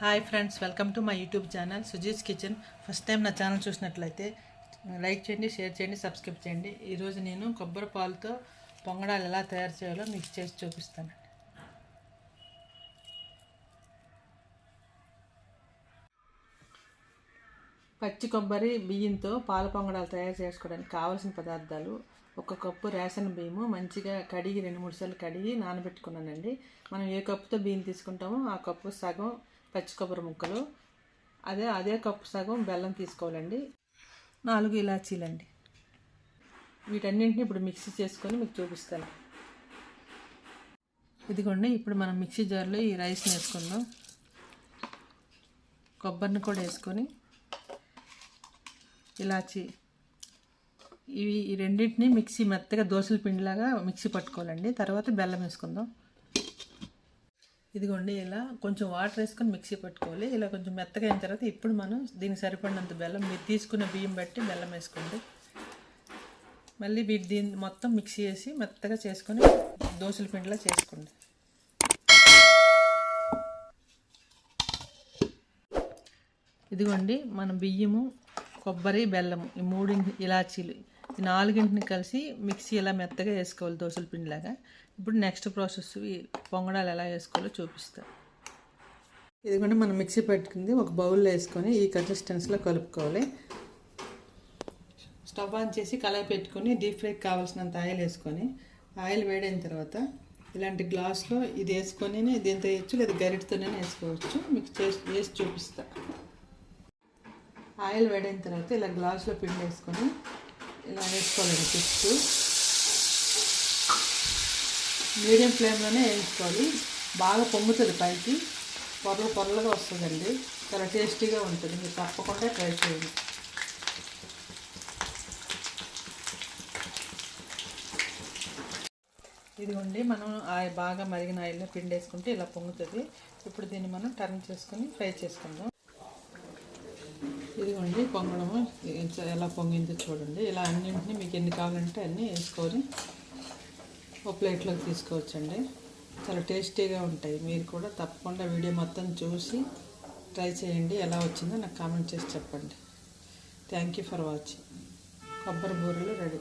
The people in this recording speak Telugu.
Hi friends welcome to my YouTube channel Suji's kitchen first time నా ఛానల్ చూసినట్లయితే లైక్ చేయండి షేర్ చేయండి సబ్స్క్రైబ్ చేయండి. ఈరోజు నేను కొబ్బరి పాలతో పొంగడాలు ఎలా తయారు చేయాలో మీకు చేసి చూపిస్తాను. పచ్చి కొబ్బరి బియ్యంతో పాల పొంగడాలు తయారు చేసుకోవడానికి కావాల్సిన పదార్థాలు ఒక కప్పు రేషన్ బియ్యము మంచిగా కడిగి రెండు మూడు సార్లు కడిగి నానబెట్టుకున్నానండి. మనం ఏ కప్పుతో బియ్యం తీసుకుంటామో ఆ కప్పు సగం పచ్చి కొబ్బరి ముక్కలు అదే అదే కప్పు సగం బెల్లం తీసుకోవాలండి. నాలుగు ఇలాచీలండి. వీటన్నింటిని ఇప్పుడు మిక్సీ చేసుకొని మీకు చూపిస్తాను. ఇదిగోండి ఇప్పుడు మనం మిక్సీ జార్లో ఈ రైస్ని వేసుకుందాం. కొబ్బరిని కూడా వేసుకొని ఇలాచి ఇవి ఈ రెండింటిని మిక్సీ మెత్తగా దోశల పిండిలాగా మిక్సీ పట్టుకోవాలండి. తర్వాత బెల్లం వేసుకుందాం. ఇదిగోండి ఇలా కొంచెం వాటర్ వేసుకొని మిక్సీ పట్టుకోవాలి. ఇలా కొంచెం మెత్తగా అయిన తర్వాత ఇప్పుడు మనం దీనికి సరిపడినంత బెల్లం మీరు తీసుకున్న బియ్యం బట్టి బెల్లం వేసుకోండి. మళ్ళీ వీటి దీన్ని మొత్తం మిక్సీ చేసి మెత్తగా చేసుకొని దోశల పిండిలా చేసుకోండి. ఇదిగోండి మన బియ్యము కొబ్బరి బెల్లము ఈ మూడింటి ఇలాచీలు. ఈ నాలుగింటిని కలిసి మిక్సీ ఇలా మెత్తగా వేసుకోవాలి దోశల పిండిలాగా. ఇప్పుడు నెక్స్ట్ ప్రాసెస్ పొంగడాలు ఎలా వేసుకోవాలో చూపిస్తా. ఎందుకంటే మనం మిక్సీ పెట్టుకుంది ఒక బౌల్లో వేసుకొని ఈ కన్సిస్టెన్సీలో కలుపుకోవాలి. స్టవ్ ఆన్ చేసి కళాయి పెట్టుకొని డీప్ ఫ్రైకి కావాల్సినంత ఆయిల్ వేసుకొని ఆయిల్ వేడైన తర్వాత ఇలాంటి గ్లాస్లో ఇది వేసుకొని దీంతో వేయచ్చు లేదా గరిటతోనే వేసుకోవచ్చు. మీకు చేసి వేసి చూపిస్తా. ఆయిల్ వేడైన తర్వాత ఇలా గ్లాస్లో పిండి వేసుకొని ఇలా వేసుకోవాలండి చిప్స్ మీడియం ఫ్లేమ్లోనే వేయించుకోవాలి. బాగా పొంగుతుంది పైకి. పొరలు పొరలుగా వస్తుందండి. చాలా టేస్టీగా ఉంటుంది. మీరు తప్పకుండా ట్రై చేయండి. ఇదిగోండి మనం ఆ బాగా మరిగిన ఆయిల్లో పిండి వేసుకుంటే ఇలా పొంగుతుంది. ఇప్పుడు దీన్ని మనం టర్న్ చేసుకొని ఫ్రై చేసుకుందాం. ఇదిగోండి పొంగడము ఎలా పొంగిందో చూడండి. ఇలా అన్నింటినీ మీకు ఎన్ని కావాలంటే అన్నీ వేసుకొని ఒక ప్లేట్లోకి తీసుకోవచ్చండి. చాలా టేస్టీగా ఉంటాయి. మీరు కూడా తప్పకుండా వీడియో మొత్తం చూసి ట్రై చేయండి. ఎలా వచ్చిందో నాకు కామెంట్ చేసి చెప్పండి. థ్యాంక్ యూ ఫర్ వాచింగ్ కొబ్బరి బూరెలు రెడీ.